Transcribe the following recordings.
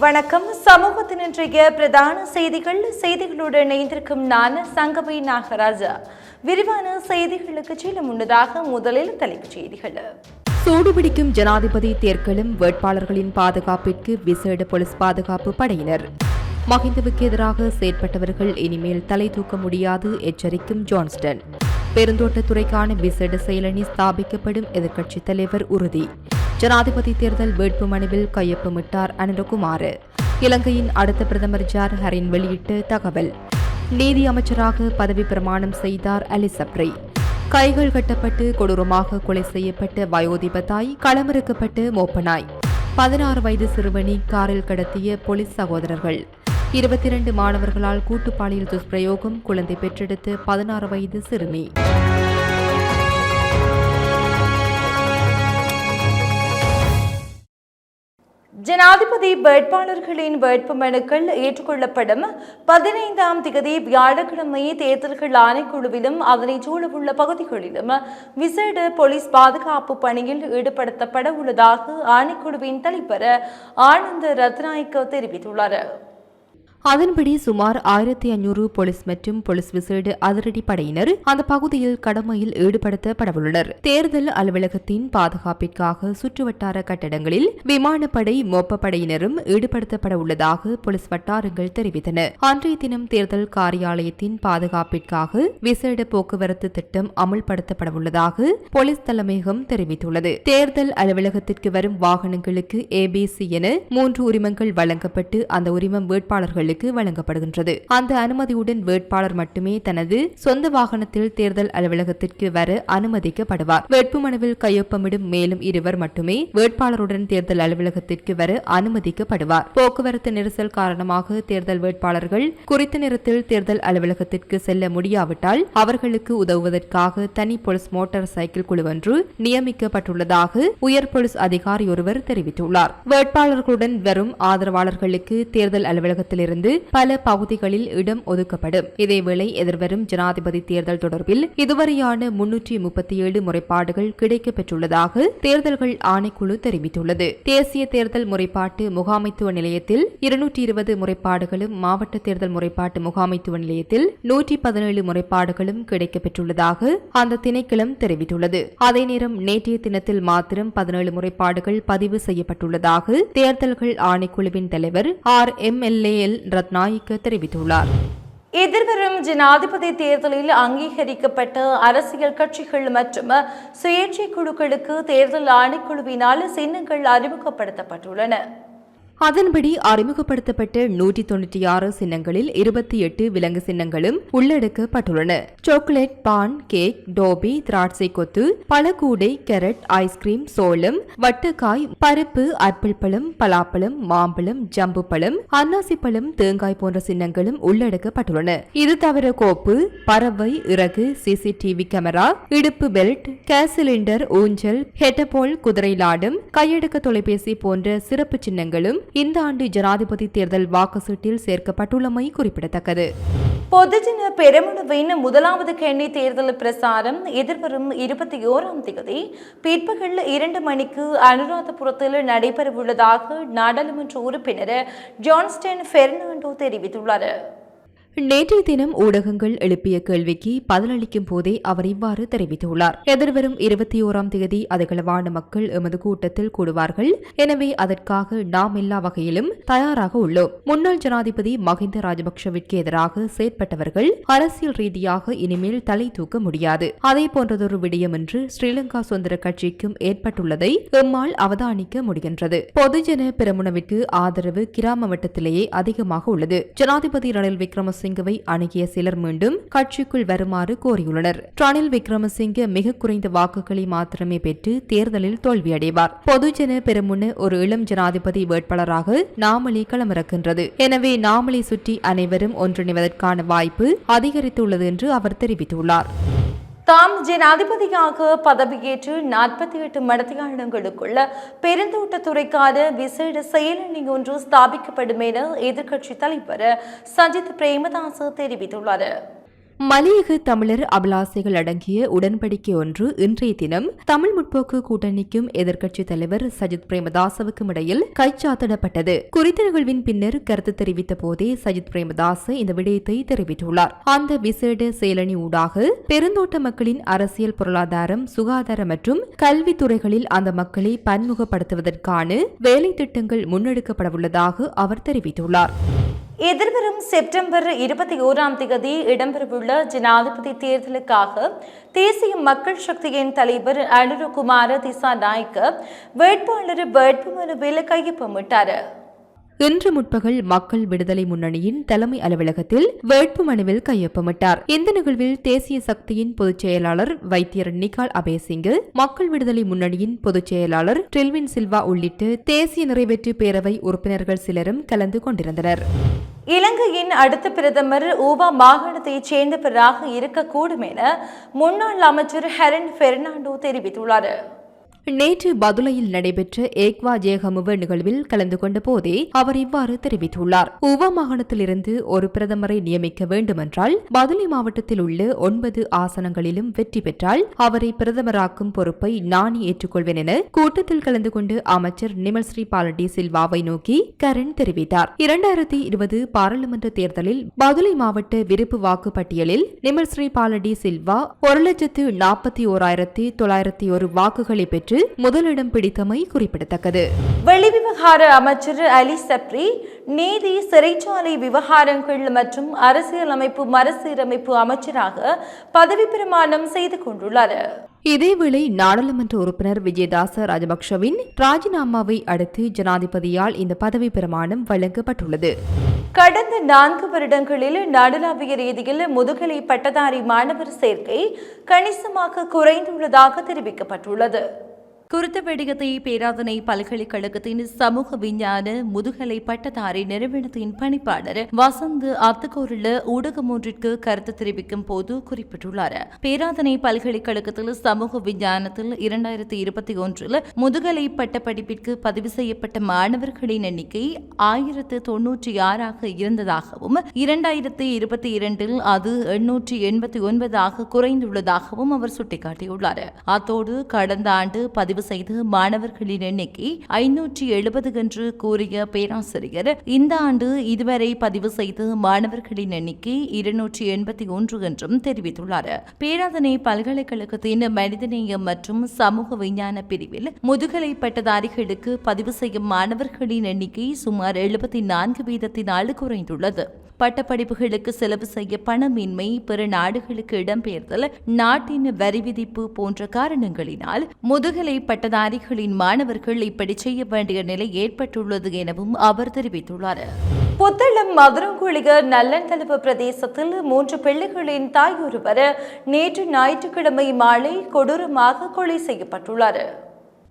வணக்கம். சமூகத்தின் இன்றைய பிரதான செய்திகள். செய்திகளுடன் இணைந்திருக்கும் நான் சங்கவி நாகராஜா. விரிவான செய்திகளுக்கு செல்ல முன்னதாக முதலில் தலைப்புச் செய்திகள். சூடுபிடிக்கும் ஜனாதிபதி தேர்தலும் வேட்பாளர்களின் பாதுகாப்பிற்கு விசேட போலீஸ் பாதுகாப்பு படையினர். மஹிந்தவுக்கு எதிராக செயற்பட்டவர்கள் இனிமேல் தலை தூக்க முடியாது எச்சரிக்கும் ஜான்ஸ்டன். பெருந்தோட்டத்துறைக்கான விசேட செயலணி ஸ்தாபிக்கப்படும் எதிர்க்கட்சித் தலைவர் உறுதி. ஜனாதிபதி தேர்தல் வேட்புமனுவில் கையொப்பமிட்டார் அனிலகுமார் இலங்கையின் அடுத்த பிரதமர் ஜார் ஹரின் வெளியிட்ட தகவல். நீதி அமைச்சராக பதவி பிரமாணம் செய்தார் அலிசப்ரி கைகள் கட்டப்பட்டு கொடூரமாக கொலை செய்யப்பட்ட வயோதிப தாய் களமிறக்கப்பட்டு மோப்பனாய். பதினாறு வயது சிறுவனி காரில் கடத்திய போலீஸ் சகோதரர்கள். இருபத்தி இரண்டு மாணவர்களால் கூட்டுப்பாலியல் துஷ்பிரயோகம் குழந்தை பெற்றெடுத்த பதினாறு வயது சிறுமி. ஜனாதிபதி வேட்பாளர்களின் வேட்புமனுக்கள் ஏற்றுக்கொள்ளப்படும். பதினைந்தாம் திகதி வியாழக்கிழமை தேர்தல்கள் ஆணைக்குழுவிலும் அதனை சூழவுள்ள பகுதிகளிலும் விசேட போலீஸ் பாதுகாப்பு பணியில் ஈடுபடுத்தப்பட உள்ளதாக ஆணைக்குழுவின் தலைவர் ஆனந்த ரத்நாயக்க தெரிவித்துள்ளார். அதன்படி சுமார் ஆயிரத்தி ஐநூறு போலீஸ் மற்றும் போலீஸ் விசேட அதிரடி படையினர் அந்த பகுதியில் கடமையில் ஈடுபடுத்தப்படவுள்ளனர். தேர்தல் அலுவலகத்தின் பாதுகாப்பிற்காக சுற்றுவட்டார கட்டடங்களில் விமானப்படை மோப்ப படையினரும் ஈடுபடுத்தப்பட உள்ளதாக போலீஸ் வட்டாரங்கள் தெரிவித்தன. அன்றைய தினம் தேர்தல் காரியாலயத்தின் பாதுகாப்பிற்காக விசேட போக்குவரத்து திட்டம் அமுல்படுத்தப்படவுள்ளதாக போலீஸ் தலைமையகம் தெரிவித்துள்ளது. தேர்தல் அலுவலகத்திற்கு வரும் வாகனங்களுக்கு ஏபிசி என மூன்று உரிமங்கள் வழங்கப்பட்டு அந்த உரிமம் வேட்பாளர்களுக்கு வாக்காளர்களுக்கு வழங்கப்படுகின்றது. அந்த அனுமதியுடன் வேட்பாளர் மட்டுமே தனது சொந்த வாகனத்தில் தேர்தல் அலுவலகத்திற்கு வர அனுமதிக்கப்படுவார். வேட்புமனுவில் கையொப்பமிடும் மேலும் இருவர் மட்டுமே வேட்பாளருடன் தேர்தல் அலுவலகத்திற்கு வர அனுமதிக்கப்படுவார். போக்குவரத்து நெரிசல் காரணமாக தேர்தல் வேட்பாளர்கள் குறித்த நேரத்தில் தேர்தல் அலுவலகத்திற்கு செல்ல முடியாவிட்டால் அவர்களுக்கு உதவுவதற்காக தனி போலீஸ் மோட்டார் சைக்கிள் குழுவொன்று நியமிக்கப்பட்டுள்ளதாக உயர் போலீஸ் அதிகாரி ஒருவர் தெரிவித்துள்ளார். வேட்பாளர்களுடன் வரும் ஆதரவாளர்களுக்கு தேர்தல் அலுவலகத்திலிருந்து இருந்து பல பகுதிகளில் இடம் ஒதுக்கப்படும். இதேவேளை எதிர்வரும் ஜனாதிபதி தேர்தல் தொடர்பில் இதுவரையான முன்னூற்றி முப்பத்தி ஏழு முறைப்பாடுகள் கிடைக்கப்பெற்றுள்ளதாக தேர்தல்கள் ஆணைக்குழு தெரிவித்துள்ளது. தேசிய தேர்தல் முறைப்பாட்டு முகாமைத்துவ நிலையத்தில் இருநூற்றி இருபது முறைப்பாடுகளும் மாவட்ட தேர்தல் முறைப்பாட்டு முகாமைத்துவ நிலையத்தில் நூற்றி பதினேழு முறைப்பாடுகளும் கிடைக்கப்பெற்றுள்ளதாக அந்த திணைக்களம் தெரிவித்துள்ளது. அதே நேரம் நேற்றைய தினத்தில் மாத்திரம் பதினேழு முறைப்பாடுகள் பதிவு செய்யப்பட்டுள்ளதாக தேர்தல்கள் ஆணைக்குழுவின் தலைவர் R M L A L Rathnayake தெரிவித்துள்ளார். எதிர்வரும் ஜனாதிபதி தேர்தலில் அங்கீகரிக்கப்பட்ட அரசியல் கட்சிகள் மற்றும் சுயேட்சை குழுக்களுக்கு தேர்தல் ஆணைக்குழுவினால் சின்னங்கள் அறிமுகப்படுத்தப்பட்டுள்ளன. அதன்படி அறிமுகப்படுத்தப்பட்ட நூற்றி தொண்ணூற்றி ஆறு சின்னங்களில் இருபத்தி எட்டு விலங்கு சின்னங்களும் உள்ளடக்கப்பட்டுள்ளன. சாக்லேட் பான் கேக் டோபி திராட்சை கொத்து பழக்கூடை கேரட் ஐஸ்கிரீம் சோளம் வட்டக்காய் பருப்பு ஆப்பிள் பழம் பலாப்பழம் மாம்பழம் ஜம்பு பழம் அன்னாசி பழம் தேங்காய் போன்ற சின்னங்களும் உள்ளடக்கப்பட்டுள்ளன. இது தவிர கோப்பு பறவை இறகு சிசிடிவி கேமரா இடுப்பு பெல்ட் கேஸ் சிலிண்டர் ஊஞ்சல் ஹெட்டபோல் குதிரை லாடம் கையடக்க தொலைபேசி போன்ற சிறப்பு சின்னங்களும் இந்த ஆண்டு ஜனாதிபதி தேர்தல் வாக்கு சீட்டில் சேர்க்கப்பட்டுள்ளமை குறிப்பிடத்தக்கது. பொதுஜன பெருமளவின் முதலாவது கெண்ணி தேர்தல் பிரசாரம் எதிர்வரும் இருபத்தி ஓராம் தேதி பிற்பகல் இரண்டு மணிக்கு அனுராதபுரத்தில் நடைபெறவுள்ளதாக நாடாளுமன்ற உறுப்பினர் ஜான்ஸ்டன் பெர்னாண்டோ தெரிவித்துள்ளார். நேற்றைய தினம் ஊடகங்கள் எழுப்பிய கேள்விக்கு பதிலளிக்கும் போதே அவர் இவ்வாறு தெரிவித்துள்ளார். எதிர்வரும் இருபத்தி ஓராம் தேதி அதிகளவான மக்கள் எமது கூட்டத்தில் கூடுவார்கள். எனவே அதற்காக நாம் எல்லா வகையிலும் தயாராக உள்ளோம். முன்னாள் ஜனாதிபதி மஹிந்த ராஜபக்சவிற்கு எதிராக செயற்பட்டவர்கள் அரசியல் ரீதியாக இனிமேல் தலை தூக்க முடியாது. அதே போன்றதொரு விடயம் என்று ஸ்ரீலங்கா சுதந்திர கட்சிக்கும் ஏற்பட்டுள்ளதை எம்மால் அவதானிக்க முடிகின்றது. பொதுஜன பெரமுனவிற்கு ஆதரவு கிராம மட்டத்திலேயே அதிகமாக உள்ளது. ஜனாதிபதி ரணில் விக்ரம விக்ரமசிங்கவை அணுகிய சிலர் மீண்டும் கட்சிக்குள் வருமாறு கோரியுள்ளனர். ரணில் விக்ரமசிங்க மிக குறைந்த வாக்குகளை மாத்திரமே பெற்று தேர்தலில் தோல்வியடைவார். பொதுஜன பெருமுன ஒரு இளம் ஜனாதிபதி வேட்பாளராக நாமளே களமிறக்கின்றது. எனவே நாமளை சுற்றி அனைவரும் ஒன்றிணைவதற்கான வாய்ப்பு அதிகரித்துள்ளது என்று அவர் தெரிவித்துள்ளார். தாம் ஜனாதிபதியாக பதவியேற்று நாற்பத்தி எட்டு மடத்தியாளங்களுக்குள்ள பெருந்தோட்டத்துறைக்கான விசேட செயலணி ஒன்று ஸ்தாபிக்கப்படும் என எதிர்க்கட்சித் தலைவர் சஜித் பிரேமதாச தெரிவித்துள்ளார். மலையக தமிழர் அபிலாசைகள் அடங்கிய உடன்படிக்கை ஒன்று இன்றைய தினம் தமிழ் முற்போக்கு கூட்டணிக்கும் எதிர்க்கட்சித் தலைவர் சஜித் பிரேமதாசவுக்கும் இடையில் கைச்சாத்திடப்பட்டது. குறித்த நிகழ்வின் பின்னர் கருத்து தெரிவித்த போதே சஜித் பிரேமதாச இந்த விடயத்தை தெரிவித்துள்ளார். அந்த விசேட செயலணி ஊடாக பெருந்தோட்ட மக்களின் அரசியல் பொருளாதாரம் சுகாதார மற்றும் கல்வி துறைகளில் அந்த மக்களை பன்முகப்படுத்துவதற்கான வேலை திட்டங்கள் முன்னெடுக்கப்படவுள்ளதாக அவர் தெரிவித்துள்ளார். எதிர்வரும் செப்டம்பர் இருபத்தி ஓராம் தேதி இடம்பெறவுள்ள ஜனாதிபதி தேர்தலுக்காக தேசிய மக்கள் சக்தியின் தலைவர் அனுரகுமார திசாநாயக்க வேட்பாளர் வேட்புமனுவில் கையொப்பமிட்டார் இன்று முற்பகல் மக்கள் விடுதலை முன்னணியின் தலைமை அலுவலகத்தில் வேட்புமனுவில் கையொப்பமிட்டார். இந்த நிகழ்வில் தேசிய சக்தியின் பொதுச் செயலாளர் வைத்தியர் நிகால் அபேசிங்கு மக்கள் விடுதலை முன்னணியின் பொதுச் செயலாளர் டெல்வின் சில்வா உள்ளிட்டு தேசிய நிறைவேற்று பேரவை உறுப்பினர்கள் சிலரும் கலந்து கொண்டிருந்தனர். இலங்கையின் அடுத்த பிரதமர் ஊபா மாகாணத்தைச் சேர்ந்தவராக இருக்கக்கூடும் என முன்னாள் அமைச்சர் ஹெரன் பெர்னாண்டோ தெரிவித்துள்ளார். நேற்று பதுளையில் நடைபெற்ற ஏக்வா ஜேகமுவ நிகழ்வில் கலந்து கொண்ட போதே அவர் இவ்வாறு தெரிவித்துள்ளார். உவா மாகாணத்திலிருந்து ஒரு பிரதமரை நியமிக்க வேண்டுமென்றால் பதுளை மாவட்டத்தில் உள்ள ஒன்பது ஆசனங்களிலும் வெற்றி பெற்றால் அவரை பிரதமராக்கும் பொறுப்பை நானே ஏற்றுக்கொள்வேன் என கூட்டத்தில் கலந்து கொண்டு அமைச்சர் நிமல்ஸ்ரீ பாலடி சில்வாவை நோக்கி கரண் தெரிவித்தார். இரண்டாயிரத்தி இருபது பாராளுமன்ற தேர்தலில் பதுளை மாவட்ட விருப்பு வாக்கு பட்டியலில் நிமல்ஸ்ரீ பாலடி சில்வா ஒரு லட்சத்து நாற்பத்தி ஓராயிரத்தி தொள்ளாயிரத்தி ஒரு வாக்குகளை பெற்று முதலிடம் பிடித்தமை குறிப்பிடத்தக்கது. வெளிவிவகார அமைச்சர் அலி சப்ரி நீதி சிறைச்சாலை விவகாரங்கள் மற்றும் அரசியலமைப்பு மறுசீரமைப்பு அமைச்சராக பதவி பிரமாணம் செய்து கொண்டுள்ளார். இதேவேளை நாடாளுமன்ற உறுப்பினர் விஜயதாச ராஜபக்ஷவின் ராஜினாமாவை அடுத்து ஜனாதிபதியால் இந்த பதவி பிரமாணம் வழங்கப்பட்டுள்ளது. கடந்த நான்கு வருடங்களில் நாடளாவிய ரீதியில் முதுகலை பட்டதாரி மாணவர் சேர்க்கை கணிசமாக குறைந்துள்ளதாக தெரிவிக்கப்பட்டுள்ளது. குறித்த விடயத்தை பேராதனை பல்கலைக்கழகத்தின் சமூக விஞ்ஞான முதுகலை பட்டதாரி நிறுவனத்தின் பணிப்பாளர் வசந்த் அத்துக்கோரில் ஊடகம் ஒன்றிற்கு கருத்து தெரிவிக்கும் போது குறிப்பிட்டுள்ளார். பேராதனை பல்கலைக்கழகத்தில் சமூக விஞ்ஞானத்தில் இரண்டாயிரத்தி இருபத்தி ஒன்றில் முதுகலை பட்டப்படிப்பிற்கு பதிவு செய்யப்பட்ட மாணவர்களின் எண்ணிக்கை ஆயிரத்து தொன்னூற்றி ஆறாக இருந்ததாகவும் இரண்டாயிரத்தி இருபத்தி இரண்டில் அது எண்ணூற்றி எண்பத்தி ஒன்பதாக குறைந்துள்ளதாகவும் அவர் சுட்டிக்காட்டியுள்ளார். அத்தோடு கடந்த ஆண்டு பதிவு செய்த மாணவர்களின் எண்ணிக்கை ஐநூற்றி எழுபது என்று கூறிய பேராசிரியர் இந்த ஆண்டு இதுவரை பதிவு செய்த மாணவர்களின் எண்ணிக்கை இருநூற்றி எண்பத்தி ஒன்று என்றும் தெரிவித்துள்ளார். பேராதனை பல்கலைக்கழகத்தின் மனிதநேயம் மற்றும் சமூக விஞ்ஞான பிரிவில் முதுகலை பட்டதாரிகளுக்கு பதிவு செய்யும் மாணவர்களின் எண்ணிக்கை சுமார் எழுபத்தி நான்கு வீதத்தினால் குறைந்துள்ளது. பட்டப்படிப்புகளுக்கு செலவு செய்ய பணமின்மை பிற நாடுகளுக்கு இடம்பெயர்தல் நாட்டின் வரி விதிப்பு போன்ற காரணங்களினால் முதுகலை பட்டதாரிகளின் மாணவர்கள் இப்படி செய்ய வேண்டிய நிலை ஏற்பட்டுள்ளது எனவும் அவர் தெரிவித்துள்ளார். புத்தளம் மதுரங்குளிக நல்லந்தளவு பிரதேசத்தில் மூன்று பிள்ளைகளின் தாய் ஒருவர் நேற்று ஞாயிற்றுக்கிழமை மாலை கொடூரமாக கொலை செய்யப்பட்டுள்ளார்.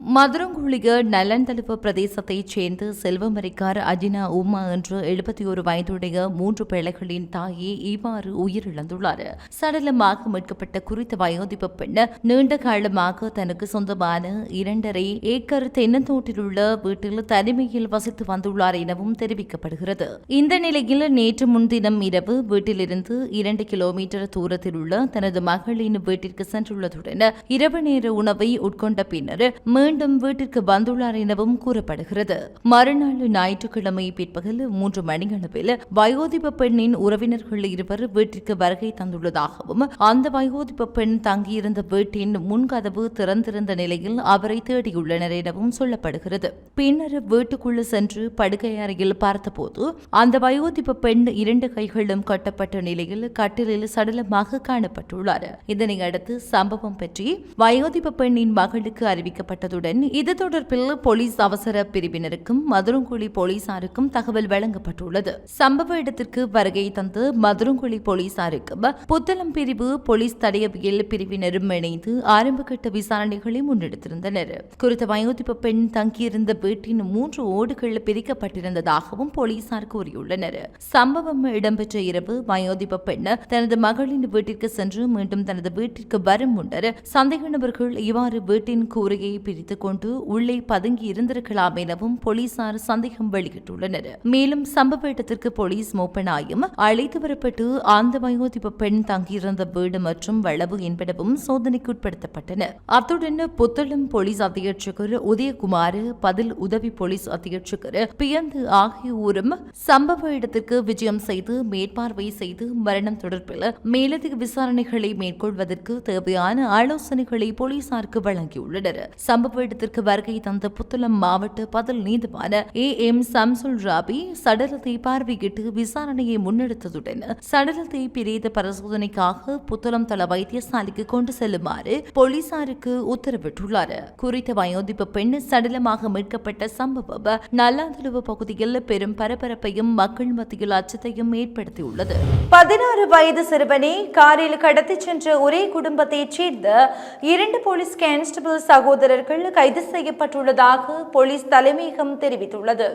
மதுரங்குளிக நலந்தலுப்பு பிரதேசத்தைச் சேர்ந்த செல்வமரிக்கார் அஜினா உமா என்ற எழுபத்தி ஒரு வயதுடைய மூன்று பிள்ளைகளின் தாயே இவ்வாறு உயிரிழந்துள்ளார். சடலமாக மீட்கப்பட்ட குறித்த வயோதிப பெண் நீண்ட காலமாக தனக்கு சொந்தமான இரண்டரை ஏக்கர் தென்னந்தோட்டில் உள்ள வீட்டில் தனிமையில் வசித்து வந்துள்ளார் எனவும் தெரிவிக்கப்படுகிறது. இந்த நிலையில் நேற்று முன்தினம் இரவு வீட்டிலிருந்து இரண்டு கிலோமீட்டர் தூரத்தில் உள்ள தனது மகளின் வீட்டிற்கு சென்றுள்ளதுடன் இரவு நேர உணவை உட்கொண்ட பின்னர் மீண்டும் வீட்டிற்கு வந்துள்ளார் எனவும் கூறப்படுகிறது. மறுநாள் ஞாயிற்றுக்கிழமை பிற்பகல் மூன்று மணியளவில் வயோதிப பெண்ணின் உறவினர்கள் இருவர் வீட்டிற்கு வருகை தந்துள்ளதாகவும் அந்த வயோதிப பெண் தங்கியிருந்த வீட்டின் முன்கதவு திறந்திருந்த நிலையில் அவரை தேடியுள்ளனர் எனவும் சொல்லப்படுகிறது. பின்னர் வீட்டுக்குள்ள சென்று படுக்கை அறையில் பார்த்தபோது அந்த வயோதிப பெண் இரண்டு கைகளும் கட்டப்பட்ட நிலையில் கட்டிலில் சடலமாக காணப்பட்டுள்ளார். இதனை அடுத்து சம்பவம் பற்றி வயோதிப பெண்ணின் மகளுக்கு அறிவிக்கப்பட்டது அறிவிக்கப்பட்டதுடன் இது தொடர்பில் போலீஸ் அவசர பிரிவினருக்கும் மதுரங்குழி போலீசாருக்கும் தகவல் வழங்கப்பட்டுள்ளது. சம்பவ இடத்திற்கு வருகை தந்து மதுரங்குழி போலீசாருக்கும் புத்தளம் பிரிவு போலீஸ் தடையவியல் பிரிவினரும் இணைந்து ஆரம்பகட்ட விசாரணைகளை முன்னெடுத்திருந்தனர். குறித்த வயோதிப பெண் தங்கியிருந்த வீட்டின் மூன்று ஓடுகள் பிரிக்கப்பட்டிருந்ததாகவும் போலீசார் கூறியுள்ளனர். சம்பவம் இடம்பெற்ற இரவு வயோதிப பெண் தனது மகளின் வீட்டிற்கு சென்று மீண்டும் தனது வீட்டிற்கு வரும் முன்னர் சந்தேக நபர்கள் இவ்வாறு வீட்டின் கூரையை பிரித்து பிடித்துக் கொண்டு உள்ளே பதுங்கி இருந்திருக்கலாம் எனவும் போலீசார் சந்தேகம் வெளியிட்டுள்ளனர். மேலும் சம்பவ இடத்திற்கு போலீஸ் மோப்பனாயும் அழைத்து வரப்பட்டு அந்த வயோதிப பெண் தங்கியிருந்த வீடு மற்றும் வளவு என்பனவும் சோதனைக்குட்படுத்தப்பட்டன அத்துடன் புத்தளம் போலீஸ் அத்தியட்சகர் உதயகுமார் பதில் உதவி போலீஸ் அத்தியட்சகர் பியந்து ஆகியோரும் சம்பவ இடத்திற்கு விஜயம் செய்து மேற்பார்வை செய்து மரணம் தொடர்பில் மேலதிக விசாரணைகளை மேற்கொள்வதற்கு தேவையான ஆலோசனைகளை போலீசாருக்கு வழங்கியுள்ளனர். சம்பவ இடத்திற்கு வருகை தந்த புத்தளம் மாவட்ட பதில் நீதிமான ஏ. எம். சம்சுல் ராபி சடலத்தை பார்வையிட்டு விசாரணையை முன்னெடுத்ததுடன் சடலத்தை பிரேத பரிசோதனைக்காக புத்தளம் தள வைத்தியசாலைக்கு கொண்டு செல்லுமாறு போலீசாருக்கு உத்தரவிட்டுள்ளார். குறித்த வயோதிப்பு பெண் சடலமாக மீட்கப்பட்ட சம்பவம் நல்லாந்தலுவு பகுதியில் பெரும் பரபரப்பையும் மக்கள் மத்தியில் அச்சத்தையும் ஏற்படுத்தியுள்ளது. பதினாறு வயது சிறுவனை காரில் கடத்திச் சென்ற ஒரே குடும்பத்தைச் சேர்ந்த இரண்டு போலீஸ் கான்ஸ்டபிள் சகோதரர்கள் கைது செய்யப்பட்டுள்ளதாக போலீஸ் தலைமையகம் தெரிவித்துள்ளது.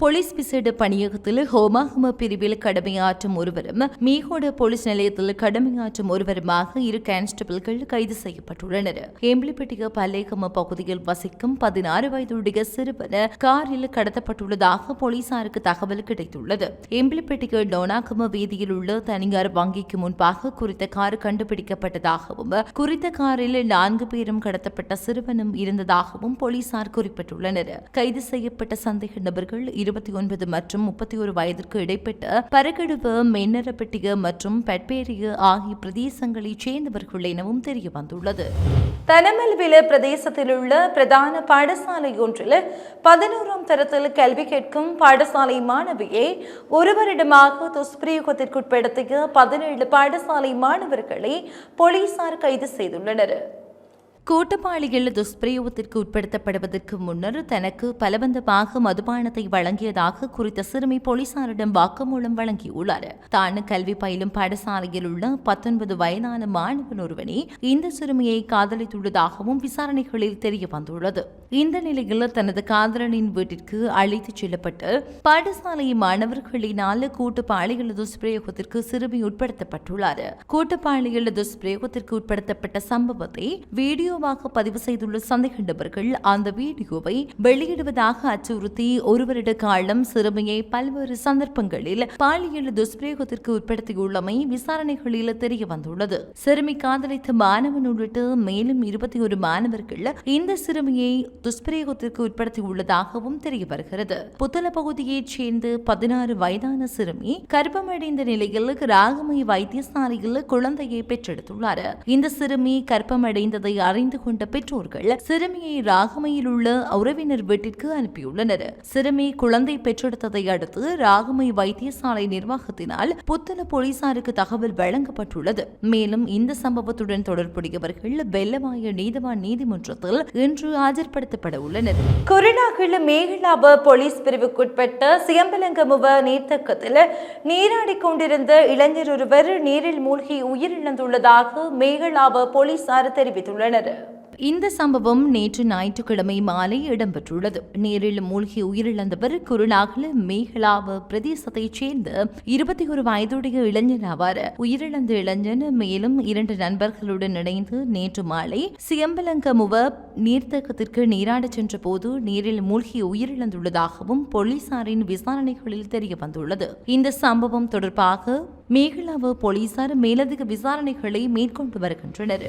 போலீஸ் விசேட பணியகத்தில் ஹோமாகம பிரிவில் கடமையாற்றும் ஒருவரும் மீகோட போலீஸ் நிலையத்தில் கடமையாற்றும் ஒருவருமாக இரு கான்ஸ்டபிள்கள் கைது செய்யப்பட்டுள்ளனர் எம்பிளிப்பட்டிக பல்லேகம பகுதியில் வசிக்கும் பதினாறு வயதுடைய சிறுவன் காரில் கடத்தப்பட்டுள்ளதாக போலீசாருக்கு தகவல் கிடைத்துள்ளது எம்பிளிப்பட்டிக டோனாகம வீதியில் உள்ள தனியார் வங்கிக்கு முன்பாக குறித்த கார் கண்டுபிடிக்கப்பட்டதாகவும் குறித்த காரில் நான்கு பேரும் கடத்தப்பட்ட சிறுவனும் இருந்ததாகவும் போலீசார் குறிப்பிட்டுள்ளனர் கைது செய்யப்பட்ட சந்தேக நபர்கள் இருபத்தி ஒன்பது மற்றும் முப்பத்தி ஒரு வயதிற்கு இடைப்பட்ட பரகடுவு மென்னரப்பட்டிய மற்றும் பெட்பேரிய ஆகிய பிரதேசங்களைச் சேர்ந்தவர்கள் எனவும் தெரிய வந்துள்ளது தனமல்வில பிரதேசத்தில் உள்ள பிரதான பாடசாலை ஒன்றில் பதினோராம் தரத்தில் கல்வி கேட்கும் பாடசாலை மாணவியை ஒரு வருடமாக துஷ்பிரயோகத்திற்குட்படுத்திய பதினேழு பாடசாலை மாணவர்களை போலீசார் கைது செய்துள்ளனர். கூட்டப்பாளிகள் துஷ்பிரயோகத்திற்கு உட்படுத்தப்படுவதற்கு முன்னர் தனக்கு பலவந்தமாக மதுபானத்தை வழங்கியதாக குறித்த சிறுமி போலீசாரிடம் வாக்குமூலம் வழங்கியுள்ளார். தான் கல்வி பயிலும் பாடசாலையில் உள்ள பத்தொன்பது வயதான மாணவன் ஒருவனே இந்த சிறுமியை காதலித்துள்ளதாகவும் விசாரணைகளில் தெரிய வந்துள்ளது. இந்த நிலையில் தனது காதலனின் வீட்டிற்கு அழைத்துச் செல்லப்பட்டு பாடசாலை மாணவர்களினால் கூட்டுப்பாளிகள் துஷ்பிரயோகத்திற்கு சிறுமி உட்படுத்தப்பட்டுள்ளார். கூட்டுப்பாளிகள் துஷ்பிரயோகத்திற்கு உட்படுத்தப்பட்ட சம்பவத்தை வீடியோ வீடியோவாக பதிவு செய்துள்ள சந்தேக நபர்கள் அந்த வீடியோவை வெளியிடுவதாக அச்சுறுத்தி ஒரு வருட காலம் சிறுமியை பல்வேறு சந்தர்ப்பங்களில் பாலியல் துஷ்பிரயோகத்திற்கு உட்படுத்தியுள்ளமை விசாரணைகளில் தெரிய வந்துள்ளது. சிறுமி காதலித்த மாணவன் உள்ளிட்டு மேலும் இருபத்தி ஒரு மாணவர்கள் இந்த சிறுமியை துஷ்பிரயோகத்திற்கு உட்படுத்தியுள்ளதாகவும் தெரிய வருகிறது. புத்தள பகுதியைச் சேர்ந்த பதினாறு வயதான சிறுமி கர்ப்பமடைந்த நிலையில் ராகமை வைத்தியசாலையில் குழந்தையை பெற்றெடுத்துள்ளார். இந்த சிறுமி கர்ப்பமடைந்ததை அறி அறிந்து கொண்ட பெற்றோர்கள் சிறுமியை ராகமையில் உள்ள உறவினர் வீட்டிற்கு அனுப்பியுள்ளனர். சிறுமி குழந்தை பெற்றெடுத்ததை அடுத்து ராகமை வைத்தியசாலை நிர்வாகத்தினால் புத்தள போலீசாருக்கு தகவல் வழங்கப்பட்டுள்ளது. மேலும் இந்த சம்பவத்துடன் தொடர்புடையவர்கள் வெள்ளவாய நீதவான் நீதிமன்றத்தில் இன்று ஆஜர்படுத்தப்பட உள்ளனர். குருநாகல் மேகலாப போலீஸ் பிரிவுக்குட்பட்ட சியம்பலங்கமுவ நீர்த்தக்கத்தில் நீராடி கொண்டிருந்த இளைஞர் ஒருவர் நீரில் மூழ்கி உயிரிழந்துள்ளதாக மேகலாப போலீசார் தெரிவித்துள்ளனர். இந்த சம்பவம் நேற்று ஞாயிற்றுக்கிழமை மாலை இடம்பெற்றுள்ளது. நேரில் மூழ்கி உயிரிழந்தவர் குருநாகல மேகலாவ பிரதேசத்தைச் சேர்ந்த இருபத்தி ஒரு வயதுடைய இளைஞர் ஆவார். உயிரிழந்த இளைஞன் மேலும் இரண்டு நண்பர்களுடன் இணைந்து நேற்று மாலை சியம்பலங்கமுவ நீர்த்தகத்திற்கு நீராடச் சென்ற போது நீரில் மூழ்கி உயிரிழந்துள்ளதாகவும் போலீசாரின் விசாரணைகளில் தெரிய வந்துள்ளது இந்த சம்பவம் தொடர்பாக மேகலாவ போலீசார் மேலதிக விசாரணைகளை மேற்கொண்டு வருகின்றனர்.